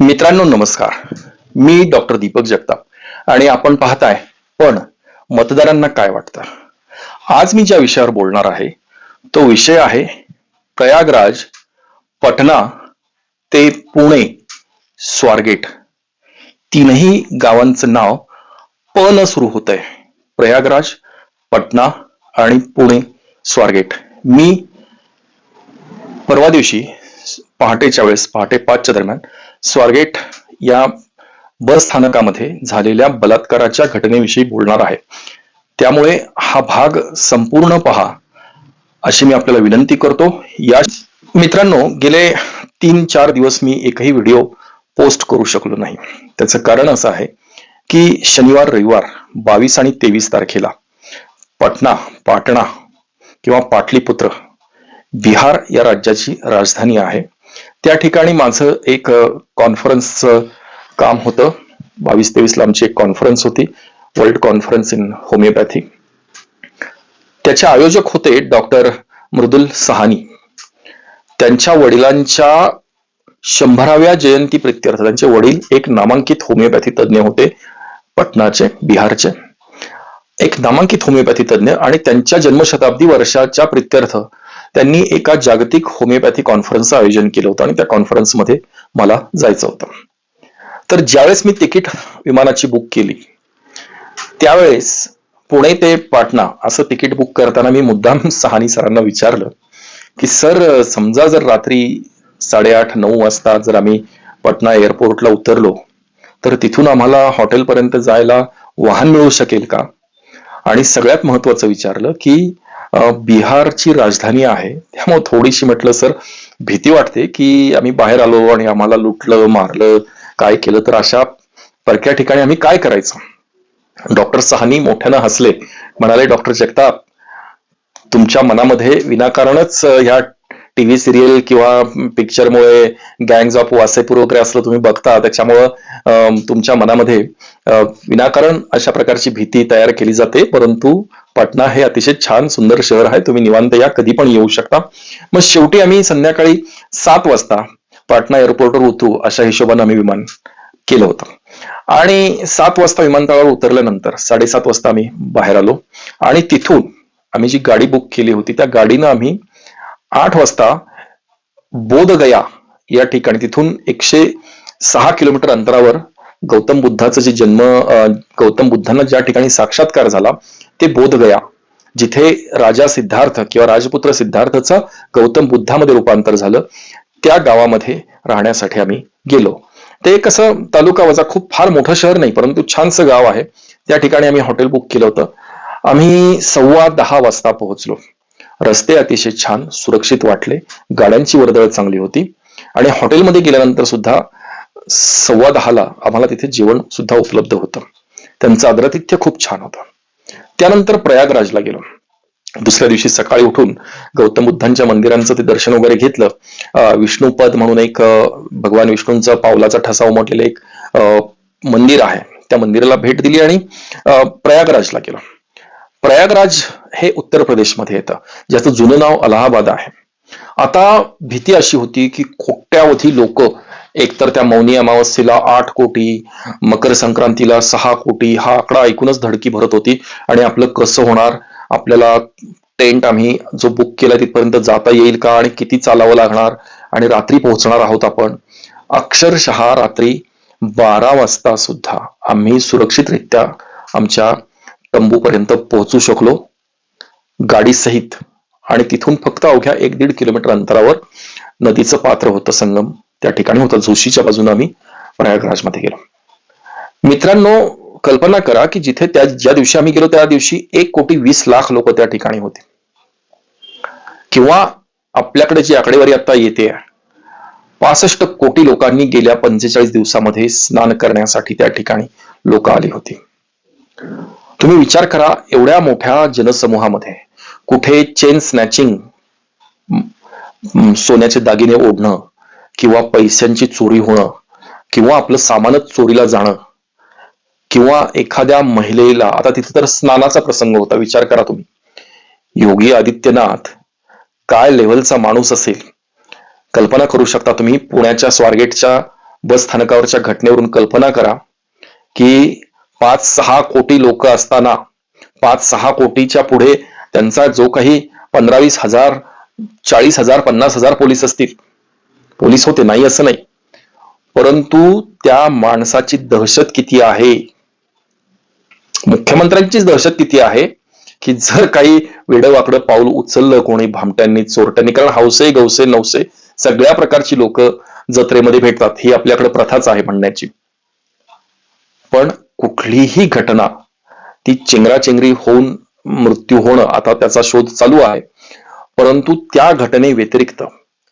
मित्रांनो नमस्कार. मी डॉक्टर दीपक जगताप आणि आपण पाहताय पण मतदारांना काय वाटतं? आज मी ज्या विषयावर बोलणार आहे तो विषय आहे प्रयागराज पटना ते पुणे स्वारगेट. तीनही गावांचं नाव प न सुरू होत आहे प्रयागराज पटना आणि पुणे स्वारगेट. मी परवा दिवशी पहाटेच्या वेळेस पहाटे पाचच्या दरम्यान स्वारगेट या बस स्थानकामध्ये झालेल्या बलात्काराच्या घटनेविषयी बोलणार आहे. त्यामुळे हा भाग संपूर्ण पहा अशी मी आपल्याला विनंती करतो. या मित्रांनो गेले तीन चार दिवस मी एकही व्हिडिओ पोस्ट करू शकलो नाही. त्याचं कारण असं आहे की शनिवार रविवार बावीस आणि तेवीस तारखेला पटना पाटणा किंवा पाटलीपुत्र बिहार या राज्याची राजधानी आहे. त्या ठिकाणी माझं एक कॉन्फरन्सचं काम होतं. बावीस तेवीसला आमची एक कॉन्फरन्स होती. वर्ल्ड कॉन्फरन्स इन होमिओपॅथी त्याचे आयोजक होते डॉक्टर मृदुल सहानी. त्यांच्या वडिलांच्या शंभराव्या जयंती प्रित्यर्थ त्यांचे वडील एक नामांकित होमिओपॅथी तज्ज्ञ होते पटनाचे बिहारचे. एक नामांकित होमिओपॅथी तज्ज्ञ आणि त्यांच्या जन्मशताब्दी वर्षाच्या प्रित्यर्थ त्यांनी एका जागतिक होमिओपॅथी कॉन्फरन्सचं आयोजन केलं होतं आणि त्या कॉन्फरन्समध्ये मला जायचं होतं. तर ज्यावेळेस मी तिकीट विमानाची बुक केली त्यावेळेस पुणे ते पाटणा असं तिकीट बुक करताना मी मुद्दाम सहानी सरांना विचारलं की सर समजा जर रात्री साडेआठ नऊ वाजता जर आम्ही पटना एअरपोर्टला उतरलो तर तिथून आम्हाला हॉटेलपर्यंत जायला वाहन मिळू शकेल का? आणि सगळ्यात महत्वाचं विचारलं की बिहारची राजधानी आहे. त्यामुळे थोडीशी म्हटलं सर भीती वाटते की आम्ही बाहेर आलो आणि आम्हाला लुटलं मारलं काय केलं तर अशा परक्या ठिकाणी आम्ही काय करायचं? डॉक्टर सहानी मोठ्यानं हसले. म्हणाले डॉक्टर जगताप तुमच्या मनामध्ये विनाकारणच ह्या टीव्ही सिरियल किंवा पिक्चरमुळे गँग्स ऑफ वासेपूर वगैरे असलं तुम्ही बघता त्याच्यामुळं तुमच्या मनामध्ये विनाकारण अशा प्रकारची भीती तयार केली जाते. परंतु पाटणा हे अतिशय छान सुंदर शहर आहे. तुम्ही निवांत या कधी पण येऊ शकता. मग शेवटी आम्ही संध्याकाळी सात वाजता पाटणा एअरपोर्टवर उतरू अशा हिशोबाने आम्ही विमान केलं होतं. आणि सात वाजता विमानतळावर उतरल्यानंतर साडेसात वाजता आम्ही बाहेर आलो. आणि तिथून आम्ही जी गाडी बुक केली होती त्या गाडीनं आम्ही आठ वाजता बोधगया या ठिकाणी तिथून एकशे सहा किलोमीटर अंतरावर गौतम बुद्धाचं जे जन्म गौतम बुद्धांना ज्या ठिकाणी साक्षात्कार झाला ते बोधगया जिथे राजा सिद्धार्थ किंवा राजपुत्र सिद्धार्थचं गौतम बुद्धामध्ये रूपांतर झालं त्या गावामध्ये राहण्यासाठी आम्ही गेलो. ते कसं तालुका वजा खूप फार मोठं शहर नाही परंतु छानसं गाव आहे. त्या ठिकाणी आम्ही हॉटेल बुक केलं होतं. आम्ही सव्वा दहा वाजता पोहोचलो. रस्ते अतिशय छान सुरक्षित वाटले. गाड्यांची वर्दळ चांगली होती. आणि हॉटेलमध्ये गेल्यानंतर सुद्धा सव्वा दहाला आम्हाला तिथे जेवण सुद्धा उपलब्ध होतं. त्यांचं आदरातिथ्य खूप छान होतं. त्यानंतर प्रयागराजला गेलो. दुसऱ्या दिवशी सकाळी उठून गौतम बुद्धांच्या मंदिरांचं ते दर्शन वगैरे घेतलं. विष्णुपद म्हणून एक भगवान विष्णूंचा पावलाचा ठसा उमटलेलं एक मंदिर आहे. त्या मंदिराला भेट दिली आणि प्रयागराजला गेलो. प्रयागराज हे उत्तर प्रदेशमध्ये येतं ज्याचं जुनं नाव अलाहाबाद आहे. आता भीती अशी होती की खोट्यावधी लोक एकतर त्या मौनी अमावस्येला आठ कोटी मकर संक्रांतीला सहा कोटी हा आकडा ऐकूनच धडकी भरत होती आणि आपलं कसं होणार आपल्याला टेंट आम्ही जो बुक केला तिथपर्यंत जाता येईल का आणि किती चालावं लागणार आणि रात्री पोहोचणार आहोत आपण? अक्षरशः रात्री बारा वाजता सुद्धा आम्ही सुरक्षितरित्या आमच्या तंबूपर्यंत पोहोचू शकलो. गाडीसहित आणि तिथून फक्त अवघ्या एक दीड किलोमीटर अंतरावर नदीचं पात्र होतं संगम. त्या ठिकाणी होतं जोशीच्या बाजूने आम्ही प्रयागराजमध्ये गेलो. मित्रांनो कल्पना करा की जिथे त्या ज्या दिवशी आम्ही गेलो त्या दिवशी एक कोटी वीस लाख लोक त्या ठिकाणी होते. किंवा आपल्याकडे जी आकडेवारी आता येते पासष्ट कोटी लोकांनी गेल्या पंचेचाळीस दिवसामध्ये स्नान करण्यासाठी त्या ठिकाणी लोक आली होती. तुम्ही विचार करा एवढ्या मोठ्या जनसमूहामध्ये कुठे चेन स्नॅचिंग सोन्याचे दागिने ओढणं किंवा पैशांची चोरी होणं किंवा आपलं सामानच चोरीला जाणं किंवा एखाद्या महिलेला आता तिथे तर स्नानाचा प्रसंग होता विचार करा तुम्ही. योगी आदित्यनाथ काय लेवलचा माणूस असेल? कल्पना करू शकता तुम्ही पुण्याच्या स्वारगेटच्या बस स्थानकावरच्या घटनेवरून कल्पना करा की पाच सहा कोटी लोक असताना पाच सहा कोटीच्या पुढे त्यांचा जो काही पंधरा वीस हजार चाळीस हजार पन्नास हजार पोलीस असतील. पोलीस होते नाही असं नाही. परंतु त्या माणसाची दहशत किती आहे? मुख्यमंत्र्यांचीच दहशत किती आहे? की जर काही वेडवाकडं पाऊल उचललं कोणी भामट्यांनी चोरट्यांनी कारण हौसे गौसे नवसे सगळ्या प्रकारची लोक जत्रेमध्ये भेटतात ही आपल्याकडे प्रथाच आहे म्हणण्याची. पण कुठलीही घटना ती चेंगराचेंगरी होऊन मृत्यू होणं आता त्याचा शोध चालू आहे. परंतु त्या घटने व्यतिरिक्त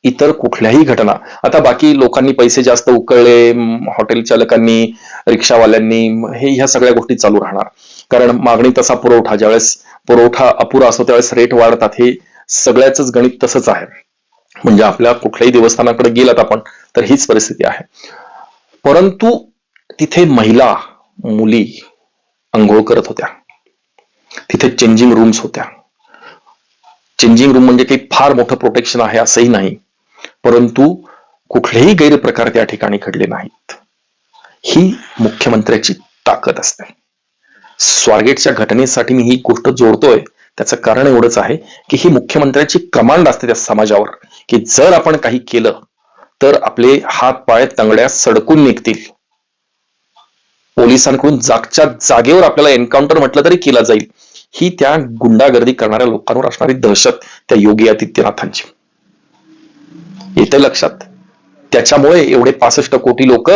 इतर कुठल्याही घटना आता बाकी लोकांनी पैसे जास्त उकळले हॉटेल चालकांनी रिक्षावाल्यांनी हे ह्या सगळ्या गोष्टी चालू राहणार. कारण मागणी तसा पुरवठा ज्यावेळेस पुरवठा अपुरा असतो त्यावेळेस रेट वाढतात हे सगळ्याच गणित तसंच आहे. म्हणजे आपल्या कुठल्याही देवस्थानाकडे गेलात आपण तर हीच परिस्थिती आहे. परंतु तिथे महिला मुली अंघोळ करत होत्या. तिथे चेंजिंग रूम्स होत्या. चेंजिंग रूम म्हणजे काही फार मोठं प्रोटेक्शन आहे असंही नाही. परंतु कुठलेही गैरप्रकार त्या ठिकाणी घडले नाहीत. ही मुख्यमंत्र्याची ताकद असते. स्वारगेटच्या घटनेसाठी मी ही गोष्ट जोडतोय. त्याचं कारण एवढंच आहे की ही मुख्यमंत्र्याची कमांड असते त्या समाजावर की जर आपण काही केलं तर आपले हात पाय तंगड्या सडकून निघतील. पोलिसांकडून जागच्या जागेवर आपल्याला एन्काउंटर म्हटलं तरी केला जाईल. ही त्या गुंडागर्दी करणाऱ्या लोकांवर असणारी दहशत त्या योगी आदित्यनाथांची. येते लक्षात. त्याच्यामुळे एवढे पासष्ट कोटी लोक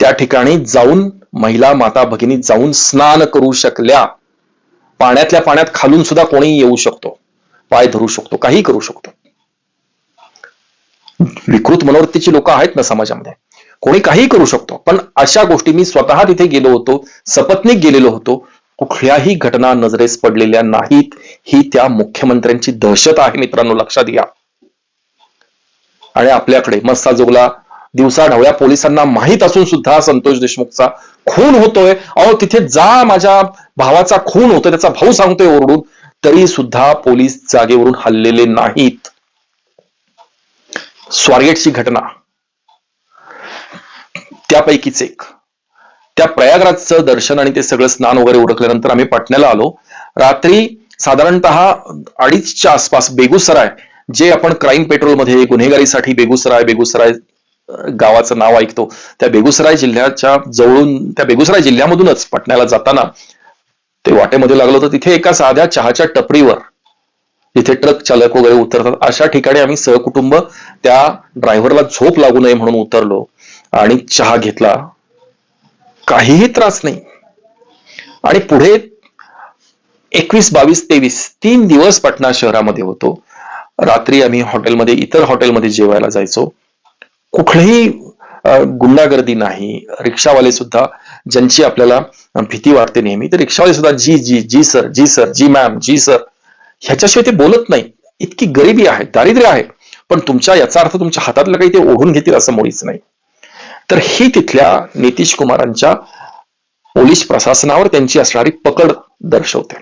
त्या ठिकाणी जाऊन महिला माता भगिनी जाऊन स्नान करू शकल्या. पाण्यातल्या पाण्यात खालून सुद्धा कोणी येऊ शकतो. पाय धरू शकतो. काही करू शकतो. विकृत मनोवृत्तीची लोक आहेत ना समाजामध्ये. कोणी काही करू शकतो. पण अशा गोष्टी मी स्वतः तिथे गेलो होतो सपत्नीक गेलेलो होतो. कुठल्याही घटना नजरेस पडलेल्या नाहीत. ही त्या मुख्यमंत्र्यांची दहशत आहे मित्रांनो लक्षात घ्या. आणि आपल्याकडे मस्सा जोगला दिवसा ढवळ्या पोलिसांना माहीत असून सुद्धा संतोष देशमुखचा खून होतोय. अहो तिथे जा माझ्या भावाचा खून होतोय त्याचा भाऊ सांगतोय ओरडून. तरी सुद्धा पोलीस जागेवरून हल्लेले नाहीत. स्वारगेटची घटना. त्यापैकीच एक. त्या प्रयागराजचं दर्शन आणि ते सगळं स्नान वगैरे उरकल्यानंतर आम्ही पटण्याला आलो. रात्री साधारणतः अडीचच्या आसपास बेगुसराय जे आपण क्राईम पेट्रोलमध्ये गुन्हेगारीसाठी बेगुसराय बेगुसराय गावाचं नाव ऐकतो. त्या बेगुसराय जिल्ह्याच्या जवळून त्या बेगुसराय जिल्ह्यामधूनच पटण्याला जाताना ते वाटेमध्ये लागलं होतं. तिथे एका साध्या चहाच्या टपरीवर तिथे ट्रक चालक वगैरे उतरतात. अशा ठिकाणी आम्ही सहकुटुंब त्या ड्रायव्हरला झोप लागू नये म्हणून उतरलो. आणि चहा घेतला. काहीही त्रास नाही. आणि पुढे एकवीस बावीस तेवीस तीन दिवस पटना शहरामध्ये होतो. रात्री आम्ही हॉटेलमध्ये इतर हॉटेलमध्ये जेवायला जायचो. कुठलीही गुंडागर्दी नाही. रिक्षावाले सुद्धा ज्यांची आपल्याला भीती वाटते नेहमी तर रिक्षावाले सुद्धा जी जी जी सर जी सर जी मॅम जी सर ह्याच्याशिवाय ते बोलत नाही. इतकी गरिबी आहे दारिद्र्य आहे. पण तुमच्या याचा अर्थ तुमच्या हातातलं काही ते ओढून घेतील असं मुळीच नाही. तर ही तिथल्या नितीश कुमारांच्या पोलीस प्रशासनावर त्यांची असणारी पकड दर्शवते.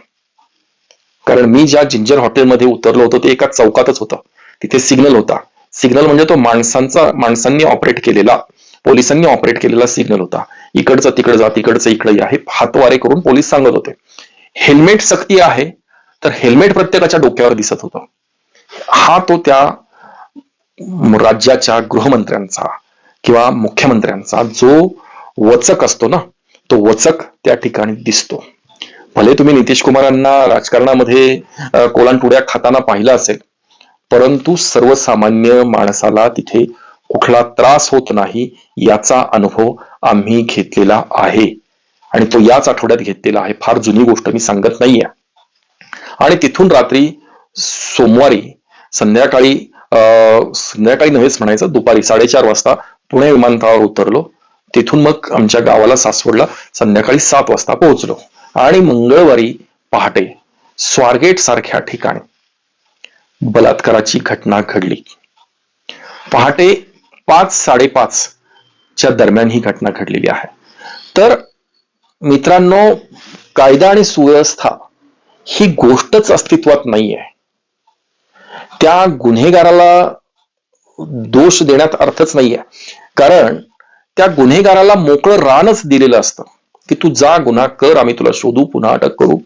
कारण मी ज्या जिंजर हॉटेलमध्ये उतरलो होतो ते एका चौकातच होतं. तिथे सिग्नल होता. सिग्नल म्हणजे तो माणसांचा माणसांनी ऑपरेट केलेला पोलिसांनी ऑपरेट केलेला सिग्नल होता. इकडचं तिकडं जा तिकडचं इकडे या हे हातवारे करून पोलीस सांगत होते. हेल्मेट सक्ती आहे तर हेल्मेट प्रत्येकाच्या डोक्यावर दिसत होतं. हा तो त्या राज्याच्या गृहमंत्र्यांचा किंवा मुख्यमंत्र्यांचा जो वचक असतो ना तो वचक त्या ठिकाणी दिसतो. भले तुम्ही नितीश कुमारांना राजकारणामध्ये कोलांटुड्या खाताना पाहिलं असेल परंतु सर्वसामान्य माणसाला तिथे कुठला त्रास होत नाही याचा अनुभव आम्ही घेतलेला आहे. आणि तो याच आठवड्यात घेतलेला आहे. फार जुनी गोष्ट मी सांगत नाहीये. आणि तिथून रात्री सोमवारी संध्याकाळी अं, संध्याकाळी नव्हेच म्हणायचं दुपारी साडेचार वाजता पुणे विमानतळावर उतरलो. तिथून मग आमच्या गावाला सासवडला संध्याकाळी सात वाजता पोहोचलो. आणि मंगळवारी पहाटे स्वारगेट सारख्या ठिकाणी बलात्काराची घटना घडली. पहाटे पाच साडेपाच च्या दरम्यान ही घटना घडलेली आहे. तर मित्रांनो कायदा आणि सुव्यवस्था ही गोष्टच अस्तित्वात नाहीये. त्या गुन्हेगाराला दोष देण्यात अर्थच नाहीये. कारण त्या गुन्हेगाराला मोकळं रानच दिलेलं असतं. की तू जा गुन्हा कर आम्ही तुला शोधू पुन्हा अटक करू.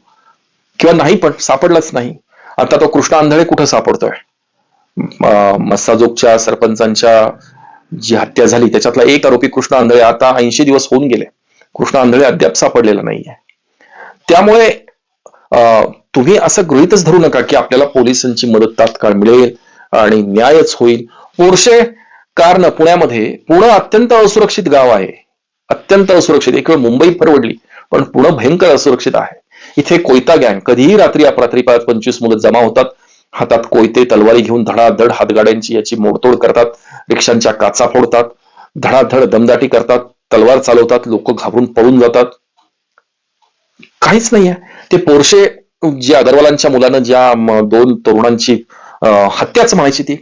किंवा नाही पण सापडलाच नाही. आता तो कृष्ण आंधळे कुठं सापडतोय? मस्साजोगच्या सरपंचांच्या जी हत्या झाली त्याच्यातला एक आरोपी कृष्ण आंधळे आता ऐंशी दिवस होऊन गेले. कृष्ण आंधळे अद्याप सापडलेला नाहीये. त्यामुळे अं, तुम्ही असं गृहितच धरू नका की आपल्याला पोलिसांची मदत तात्काळ मिळेल आणि न्यायच होईल. पोरशे कारनं पुण्यामध्ये पुणे अत्यंत असुरक्षित गाव आहे. अत्यंत असुरक्षित एक वेळ मुंबई परवडली पण पुणे भयंकर असुरक्षित आहे. इथे कोयता गँग कधीही रात्री अपरात्री पाच पंचवीस मुलं जमा होतात. हातात कोयते तलवारी घेऊन धडाधड हातगाड्यांची याची मोडतोड करतात. रिक्षांच्या काचा फोडतात. धडाधड दमदाटी करतात. तलवार चालवतात. लोक घाबरून पळून जातात. काहीच नाहीये. ते पोरशे जे अगरवालांच्या मुलानं ज्या दोन तरुणांची हत्याच म्हणायची ती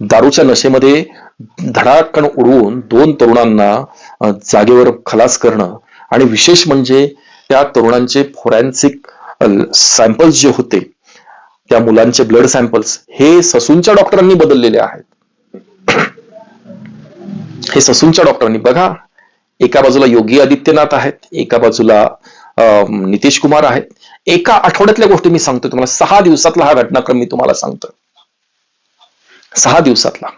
दारूच्या नशेमध्ये धडाकण उडवून दोन तरुणांना जागेवर खलास करणं आणि विशेष म्हणजे त्या तरुणांचे फोरेन्सिक सॅम्पल्स जे होते त्या मुलांचे ब्लड सॅम्पल्स हे ससूनच्या डॉक्टरांनी बदललेले आहेत. हे ससूनच्या डॉक्टरांनी बघा एका बाजूला योगी आदित्यनाथ आहेत एका बाजूला नितीश कुमार आहेत. एका आठवड्यातल्या गोष्टी मी सांगतो तुम्हाला सहा दिवसातला हा घटनाक्रम मी तुम्हाला सांगतो सहा दिवसातला.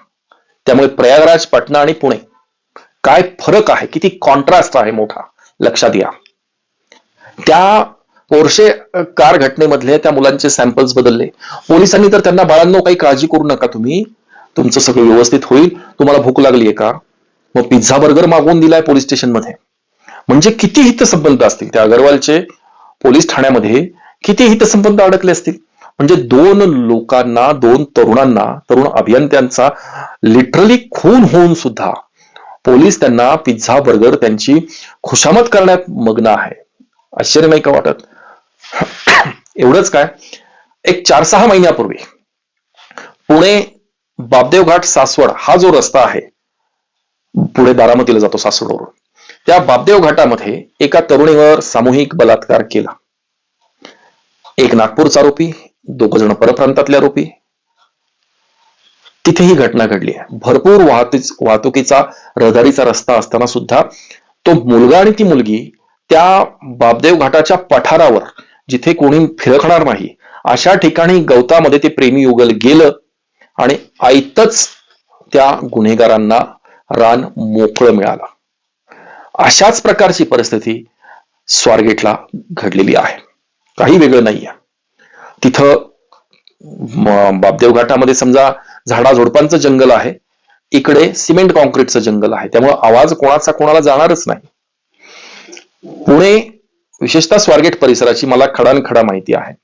त्यामुळे प्रयागराज पटना आणि पुणे. काय फरक आहे? किती कॉन्ट्रास्ट आहे मोठा? लक्षात या त्या पोर्शे कार घटनेमधले त्या मुलांचे सॅम्पल्स बदलले. पोलिसांनी तर त्यांना बाळांनो काही काळजी करू नका तुम्ही. तुमचं सगळं व्यवस्थित होईल. तुम्हाला भूक लागली आहे का? मग पिझ्झा बर्गर मागवून दिलाय पोलीस स्टेशनमध्ये. म्हणजे किती हितसंबंध असतील? त्या अगरवालचे पोलीस ठाण्यामध्ये किती हितसंबंध अडकले असतील? म्हणजे दोन लोकांना दोन तरुणांना तरुण अभियंत्यांचा लिटरली खून होऊन सुद्धा पोलीस त्यांना पिझ्झा बर्गर त्यांची खुशामत करण्यात मग्न आहे. आश्चर्य नाही का वाटत? एवढंच काय? एक चार सहा महिन्यापूर्वी पुणे बाबदेव घाट सासवड हा जो रस्ता आहे पुढे बारामतीला जातो सासवडवरून. त्या बाबदेव घाटामध्ये एका तरुणीवर सामूहिक बलात्कार केला. एक नागपूरचा आरोपी दोघ जण परप्रांतातले आरोपी तिथे ही घटना घडली आहे. भरपूर वाहतूक वाहतुकीचा रहदारीचा रस्ता असताना सुद्धा तो मुलगा आणि ती मुलगी त्या बाबदेव घाटाच्या पठारावर जिथे कोणी फिरकणार नाही अशा ठिकाणी गवतामध्ये ते प्रेमी युगल गेलं आणि आयतच त्या गुन्हेगारांना रान मोकळं मिळालं. अशाच प्रकारची परिस्थिती स्वारगेटला घडलेली आहे. काही वेगळं नाहीये. तिथं म- बापदेव घाटामध्ये समजा झाडाझुडपांचं जंगल आहे इकडे सिमेंट कॉन्क्रीटचं जंगल आहे त्यामुळे आवाज कोणाचा कोणाला जाणारच नाही. पुणे विशेषतः स्वारगेट परिसराची मला खडानखडा माहिती आहे.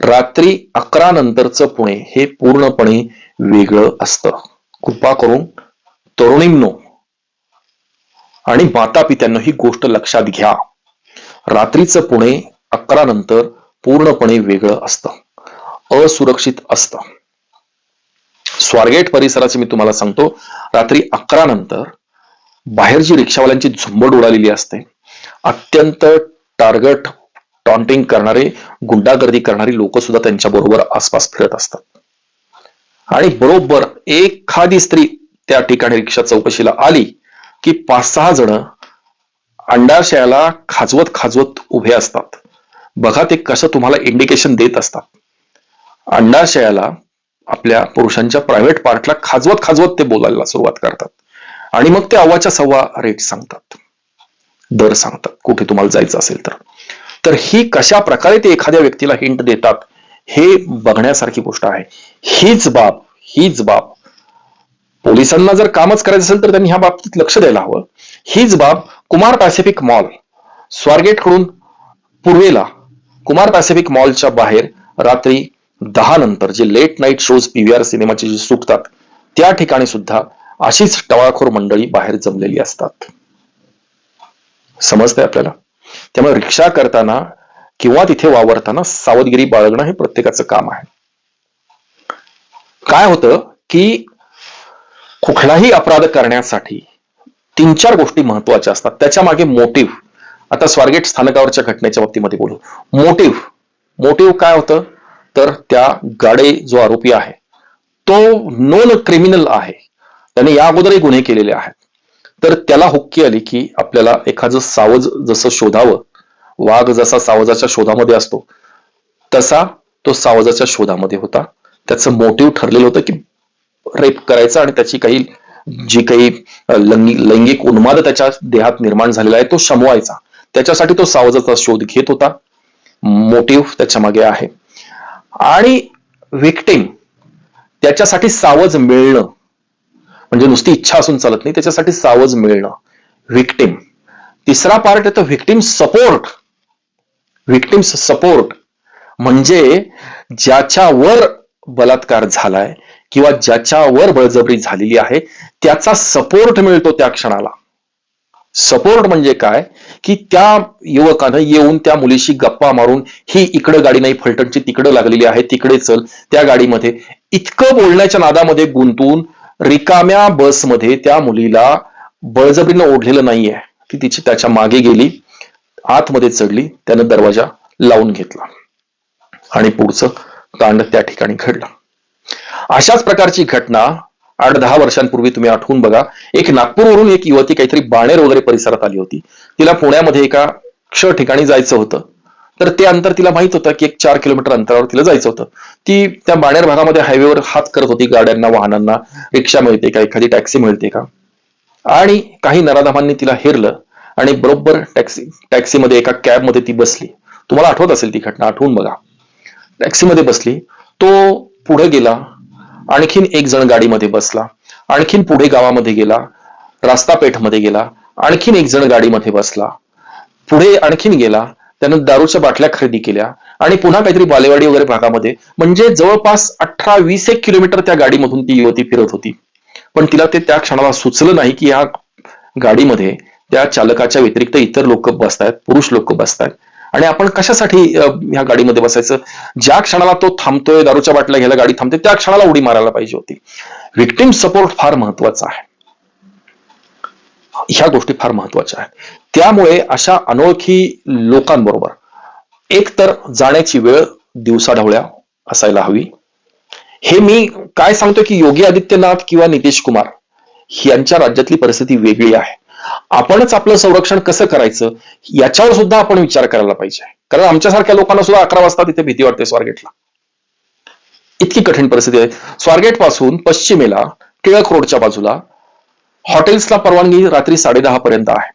रात्री अकरा नंतरचं पुणे हे पूर्णपणे वेगळं असतं. कृपा करून तरुणींनो आणि माता पित्यांनो ही गोष्ट लक्षात घ्या. रात्रीचं पुणे अकरा नंतर पूर्णपणे वेगळं असतं. असुरक्षित असतं. स्वारगेट परिसराचे मी तुम्हाला सांगतो. रात्री अकरा नंतर बाहेर जी रिक्षावाल्यांची झुंबड उडालेली असते. अत्यंत टार्गेट टॉन्टिंग करणारे गुंडागर्दी करणारी लोक सुद्धा त्यांच्या बरोबर आसपास फिरत असतात. आणि बरोबर एखादी स्त्री त्या ठिकाणी रिक्षा चौकशीला आली की पाच सहा जण अंडाशयाला खाजवत खाजवत उभे असतात. बघा ते कसं तुम्हाला इंडिकेशन देत असतात. अंडाशयाला आपल्या पुरुषांच्या प्रायव्हेट पार्टला खाजवत खाजवत ते बोलायला सुरुवात करतात. आणि मग ते अव्वाच्या सव्वा रेट सांगतात. दर सांगतात. कुठे तुम्हाला जायचं असेल तर. तर ही कशा प्रकारे ते एखाद्या व्यक्तीला हिंट देतात हे बघण्यासारखी गोष्ट आहे. हीच बाब हीच बाब. पोलिसांना जर कामच करायचं असेल तर त्यांनी ह्या बाबतीत लक्ष द्यायला हवं. हीच बाब कुमार पॅसिफिक मॉल स्वारगेटकडून पूर्वेला कुमार पॅसिफिक मॉलच्या बाहेर रात्री दहा नंतर जे लेट नाईट शोज पीव्हीआर सिनेमाचे जे सुटतात त्या ठिकाणी सुद्धा अशीच टवाळखोर मंडळी बाहेर जमलेली असतात. समजतंय आपल्याला? त्यामुळे रिक्षा करताना किंवा तिथे वावरताना सावधगिरी बाळगणं हे प्रत्येकाचं काम आहे. काय होतं की कुठलाही अपराध करण्यासाठी तीन चार गोष्टी महत्त्वाच्या असतात. त्याच्यामागे मोटिव्ह आता स्वारगेट स्थानकावरच्या घटनेच्या बाबतीमध्ये बोलू. मोटिव्ह मोटिव्ह काय होतं? तर त्या गाडे जो आरोपी आहे तो नोन क्रिमिनल आहे. त्याने या अगोदरही गुन्हे केलेले आहेत. तर त्याला हुक्की आली की आपल्याला एखादं सावज जसं शोधावं वाघ जसा सावजाच्या शोधामध्ये असतो तसा तो सावजाच्या शोधामध्ये होता. त्याचं मोटिव्ह ठरलेलं होतं की रेप करायचा आणि त्याची काही जी काही लैंगिक उन्माद त्याच्या देहात निर्माण झालेला आहे तो शमवायचा. त्याच्यासाठी तो सावजाचा शोध घेत होता. मोटिव्ह त्याच्यामागे आहे. आणि विक्टिम त्याच्यासाठी सावज मिळणं म्हणजे नुसती इच्छा असून चालत नाही त्याच्यासाठी सावज मिळणं. व्हिक्टिम तिसरा पार्ट येतो व्हिक्टिम सपोर्ट विक्टिम सपोर्ट म्हणजे ज्याच्यावर बलात्कार झालाय किंवा ज्याच्यावर बळजबरी झालेली आहे त्याचा सपोर्ट मिळतो त्या क्षणाला. सपोर्ट म्हणजे काय? की त्या युवकानं येऊन त्या मुलीशी गप्पा मारून ही इकडं गाडी नाही फलटणची तिकडं लागलेली आहे तिकडे चल त्या गाडीमध्ये. इतकं बोलण्याच्या नादामध्ये गुंतून रिकाम्या बसमध्ये त्या मुलीला बळजबरीनं ओढलेलं नाहीये. ती तिची त्याच्यामागे गेली आतमध्ये चढली त्यानं दरवाजा लावून घेतला. आणि पुढचं कांड त्या ठिकाणी घडलं. अशाच प्रकारची घटना आठ दहा वर्षांपूर्वी तुम्ही आठवून बघा एक नागपूरवरून एक युवती काहीतरी बाणेर वगैरे परिसरात आली होती. तिला पुण्यामध्ये एका क्ष ठिकाणी जायचं होतं. तर ते अंतर तिला माहीत होतं की एक चार किलोमीटर अंतरावर तिला जायचं होतं. ती त्या बाणेर भागामध्ये हायवेवर हात करत होती गाड्यांना वाहनांना रिक्षा मिळते का एखादी टॅक्सी मिळते का? आणि काही नराधामांनी तिला हेरलं आणि बरोबर टॅक्सी टॅक्सीमध्ये एका कॅबमध्ये ती बसली. तुम्हाला आठवत असेल ती घटना आठवून बघा. टॅक्सीमध्ये बसली. तो पुढे गेला. आणखीन एक जण गाडीमध्ये बसला आणखीन पुढे गावामध्ये गेला रास्ता पेठमध्ये गेला आणखीन एक जण गाडीमध्ये बसला. पुढे आणखीन गेला त्यानं दारूच्या बाटल्या खरेदी केल्या आणि पुन्हा काहीतरी बालेवाडी वगैरे भागामध्ये म्हणजे जवळपास अठरा वीस एक किलोमीटर त्या गाडीमधून ती युवती फिरत होती. पण तिला ते त्या क्षणाला सुचलं नाही की या गाडीमध्ये त्या चालकाच्या व्यतिरिक्त इतर लोक बसतायत पुरुष लोक बसतायत. आणि आपण कशासाठी ह्या गाडीमध्ये बसायचं? ज्या क्षणाला तो थांबतोय दारूच्या बाटल्या घ्यायला गाडी थांबते त्या क्षणाला उडी मारायला पाहिजे होती. विक्टिम सपोर्ट फार महत्त्वाचा आहे. ह्या गोष्टी फार महत्त्वाच्या आहेत. त्यामुळे अशा अनोळखी लोकांबरोबर एकतर जाण्याची वेळ दिवसाढवळ्या असायला हवी. हे मी काय सांगतो की योगी आदित्यनाथ किंवा नितीश कुमार यांच्या राज्यातली परिस्थिती वेगळी आहे. आपणच आपलं संरक्षण कसं करायचं याच्यावर सुद्धा आपण विचार करायला पाहिजे. कारण आमच्यासारख्या लोकांना सुद्धा अकरा वाजता तिथे भीती वाटते स्वारगेटला. इतकी कठीण परिस्थिती आहे. स्वारगेटपासून पश्चिमेला टिळक रोडच्या बाजूला हॉटेल्सला परवानगी रात्री साडेदहा पर्यंत आहे.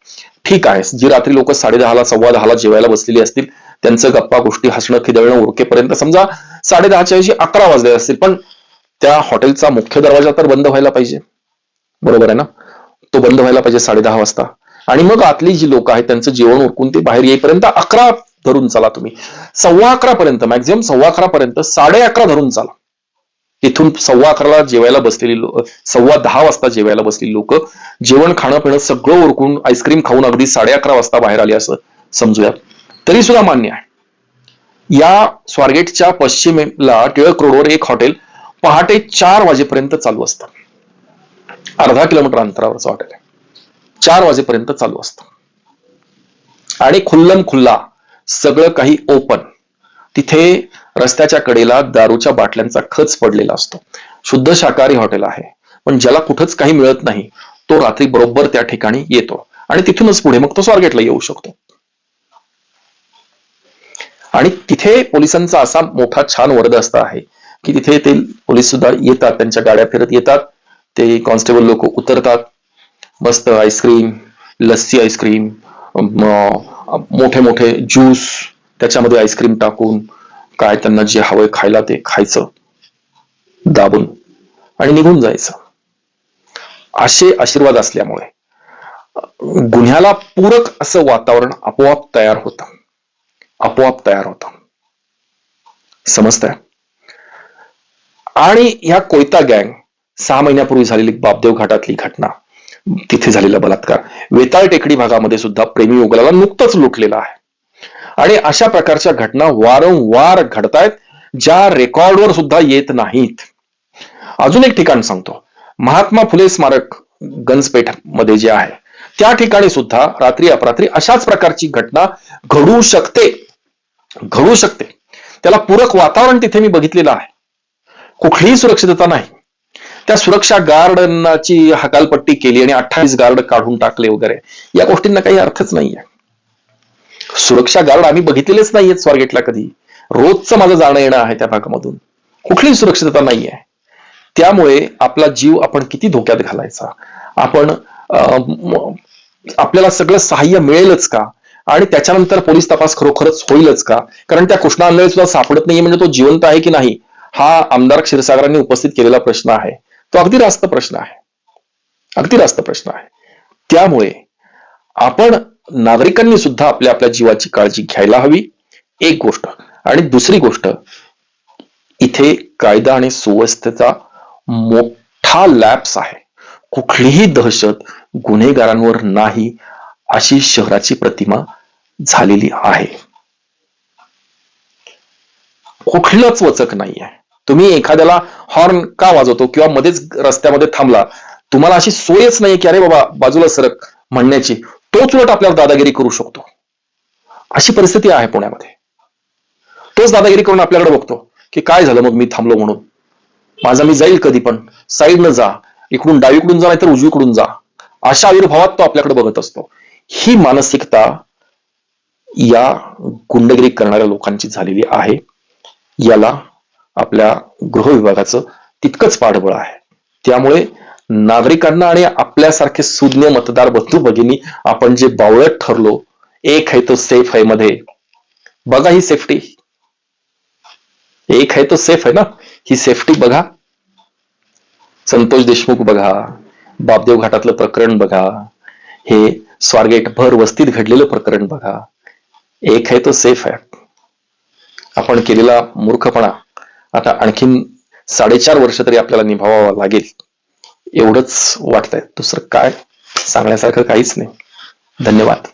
ठीक आहे जी रात्री लोक साडेदहाला सव्वा दहाला जेवायला बसलेली असतील त्यांचं गप्पा गोष्टी हसणं खिदळणं उरकेपर्यंत समजा साडेदहाच्या ऐवजी अकरा वाजले असतील. पण त्या हॉटेलचा मुख्य दरवाजा तर बंद व्हायला पाहिजे. बरोबर आहे ना? तो बंद व्हायला पाहिजे साडे दहा वाजता. आणि मग आतली जी लोक आहेत त्यांचं जेवण उरकून ते बाहेर येईपर्यंत अकरा धरून चाला तुम्ही. सव्वा अकरा पर्यंत मॅक्झिमम सव्वा अकरा पर्यंत साडे अकरा धरून चाला. इथून सव्वा अकराला जेवायला बसलेली लोक सव्वा दहा वाजता जेवायला बसलेली लोक जेवण खाणं पिणं सगळं ओरकून आईस्क्रीम खाऊन अगदी साडे अकरा वाजता बाहेर आले असं समजूया. तरी सुद्धा मान्य आहे. या स्वारगेटच्या पश्चिमेला टिळक रोडवर एक हॉटेल पहाटे चार वाजेपर्यंत चालू असतं. अर्धा किलोमीटर अंतरावरचं हॉटेल आहे चार वाजेपर्यंत चालू असतं. आणि खुल्लम खुल्ला सगळं काही ओपन तिथे रस्त्याच्या कडेला दारूच्या बाटल्यांचा खच पडलेला असतो. शुद्ध शाकाहारी हॉटेल आहे. पण ज्याला कुठंच काही मिळत नाही तो रात्री बरोबर त्या ठिकाणी येतो. आणि तिथूनच पुढे मग तो स्वारगेटला येऊ शकतो. आणि तिथे पोलिसांचा असा मोठा छान वर्दस्त आहे की तिथे ते पोलीस सुद्धा येतात त्यांच्या गाड्या फिरत येतात. ते कॉन्स्टेबल लोक उतरतात. मस्त आईस्क्रीम लस्सी आईस्क्रीम मोठे मोठे ज्यूस त्याच्यामध्ये आईस्क्रीम टाकून काय त्यांना जे हवंय खायला ते खायचं. दाबून. आणि निघून जायचं. असे आशीर्वाद असल्यामुळे गुन्ह्याला पूरक असं वातावरण आपोआप तयार होतं. आपोआप तयार होतं. समजतंय? आणि ह्या कोयता गँग सहा महिन्यापूर्वी झालेली बापदेव घाटातली घटना तिथे झालेला बलात्कार. वेताळ टेकडी भागामध्ये सुद्धा प्रेमी युगलाला नुकतंच लुटलेला आहे. आणि अशा प्रकारच्या घटना वारंवार घडतायत ज्या रेकॉर्डवर सुद्धा येत नाहीत. अजून एक ठिकाण सांगतो. महात्मा फुले स्मारक गंजपेठमध्ये जे आहे त्या ठिकाणी सुद्धा रात्री अपरात्री अशाच प्रकारची घटना घडू शकते. घडू शकते. त्याला पूरक वातावरण तिथे मी बघितलेलं आहे. कुठलीही सुरक्षितता नाही. त्या सुरक्षा गार्डनाची हकालपट्टी केली आणि अठ्ठावीस गार्ड काढून टाकले वगैरे. या गोष्टींना काही अर्थच नाहीये. सुरक्षा गार्ड आम्ही बघितलेलेच नाहीयेत स्वारगेटला कधी. रोजचं माझं जाणं येणं आहे त्या भागामधून. कुठलीही सुरक्षितता नाहीये. त्यामुळे आपला जीव आपण किती धोक्यात घालायचा? आपण अं, आपल्याला सगळं सहाय्य मिळेलच का? आणि त्याच्यानंतर पोलीस तपास खरोखरच होईलच का? कारण त्या कृष्णा आंधळे सुद्धा सापडत नाहीये म्हणजे तो जिवंत आहे की नाही? हा आमदार क्षीरसागरांनी उपस्थित केलेला प्रश्न आहे. तो अगदी रास्त प्रश्न आहे. अगदी रास्त प्रश्न आहे. त्यामुळे आपण नागरिकांनी सुद्धा आपल्या आपल्या जीवाची काळजी घ्यायला हवी. एक गोष्ट. आणि दुसरी गोष्ट इथे कायदा आणि सुव्यवस्थेचा मोठा लॅप्स आहे. कुठलीही दहशत गुन्हेगारांवर नाही अशी शहराची प्रतिमा झालेली आहे. कुठलंच वचक नाही आहे तुम्ही एखाद्याला हॉर्न का वाजवतो किंवा मध्येच रस्त्यामध्ये थांबला तुम्हाला अशी सोयच नाही की अरे बाबा बाजूला सरक म्हणण्याची. तोच उलट आपल्याला दादागिरी करू शकतो. अशी परिस्थिती आहे पुण्यामध्ये. तोच दादागिरी करून आपल्याकडे बघतो की काय झालं मग मी थांबलो म्हणून. माझा मी जाईल कधी पण. साईडनं जा. इकडून डावीकडून जा नाहीतर उजवीकडून जा. अशा आविर्भावात तो आपल्याकडे बघत असतो. ही मानसिकता या गुंडगिरी करणाऱ्या लोकांची झालेली आहे. याला आपल्या गृह विभागाचं तितकंच पाठबळ आहे. त्यामुळे नागरिकांना आणि आपल्यासारखे सुज्ञ मतदार बंधू भगिनी आपण जे बावळत ठरलो एक आहे तो सेफ आहे मध्ये. बघा ही सेफ्टी एक आहे तो सेफ आहे ना? ही सेफ्टी बघा. संतोष देशमुख बघा. बापदेव घाटातलं प्रकरण बघा. हे स्वारगेट भर वस्तीत घडलेलं प्रकरण बघा. एक आहे तो सेफ आहे. आपण केलेला मूर्खपणा. आता आणखीन साडेचार वर्ष तरी आपल्याला निभावावा लागेल. एवढंच वाटतंय. दुसरं काय? सांगण्यासारखं काहीच नाही. धन्यवाद.